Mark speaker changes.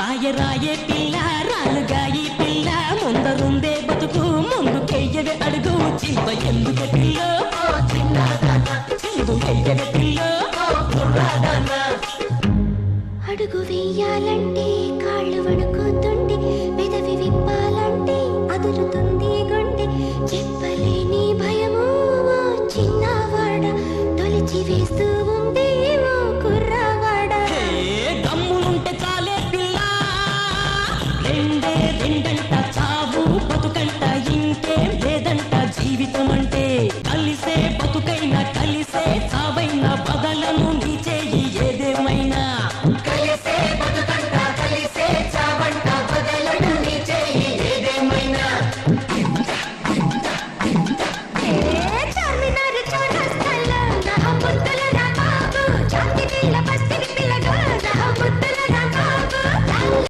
Speaker 1: రాయ రాయే పిల్ల రాలుగాయి పిల్ల. ముందరుందే బతుకు ముందు ముందుకెయ్యవే అడుగు. చింత ఎందుకు పిల్ల? చిందు ఎయ్యవే పిల్ల?
Speaker 2: అడుగు వేయాలంటే కాళ్ళు వణుకుతుంటే పెదవి విప్పాలంటే అదురుతుంది గుండె. చెప్పలేని భయము చిన్నవాడ. తొలిచి వేస్తూ
Speaker 1: రెండే రెండంట చావు బతుకంట ఇంకేం లేదంట జీవితం అంటే కలిసే బతుకైనా కలిసే చావైనా బదలను నీ చేయి ఏదేమైనా.
Speaker 3: కలిసే చావంట బదలను నీ చేయి ఏదేమైనా.